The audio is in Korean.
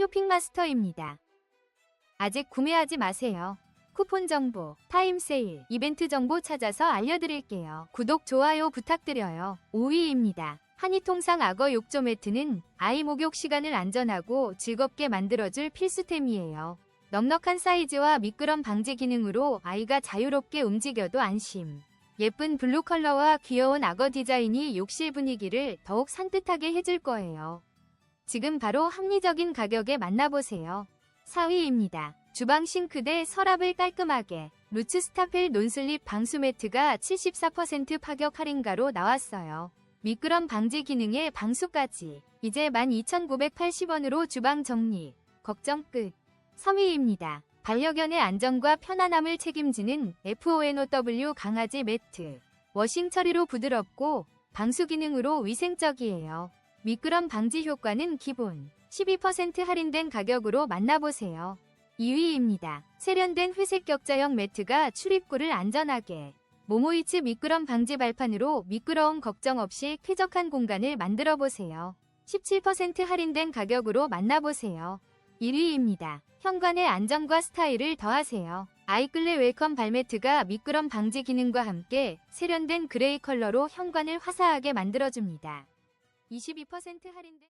쇼핑마스터입니다. 아직 구매하지 마세요. 쿠폰 정보, 타임 세일, 이벤트 정보 찾아서 알려드릴게요. 구독, 좋아요 부탁드려요. 5위입니다. 한이통상 악어 욕조 매트는 아이 목욕 시간을 안전하고 즐겁게 만들어줄 필수템이에요. 넉넉한 사이즈와 미끄럼 방지 기능으로 아이가 자유롭게 움직여도 안심. 예쁜 블루 컬러와 귀여운 악어 디자인이 욕실 분위기를 더욱 산뜻하게 해줄 거예요. 지금 바로 합리적인 가격에 만나보세요. 4위입니다. 주방 싱크대 서랍을 깔끔하게 루츠 스타펠 논슬립 방수 매트가 74% 파격 할인가로 나왔어요. 미끄럼 방지 기능에 방수까지 이제 12,980원으로 주방 정리 걱정 끝 3위입니다. 반려견의 안전과 편안함을 책임지는 FONOW 강아지 매트 워싱 처리로 부드럽고 방수 기능으로 위생적이에요. 미끄럼 방지 효과는 기본 12% 할인된 가격으로 만나보세요. 2위입니다. 세련된 회색 격자형 매트가 출입구를 안전하게 모모이츠 미끄럼 방지 발판으로 미끄러움 걱정 없이 쾌적한 공간을 만들어 보세요. 17% 할인된 가격으로 만나보세요. 1위입니다. 현관의 안정과 스타일을 더하세요. 아이클레 웰컴 발매트가 미끄럼 방지 기능과 함께 세련된 그레이 컬러로 현관을 화사하게 만들어줍니다. 22% 할인된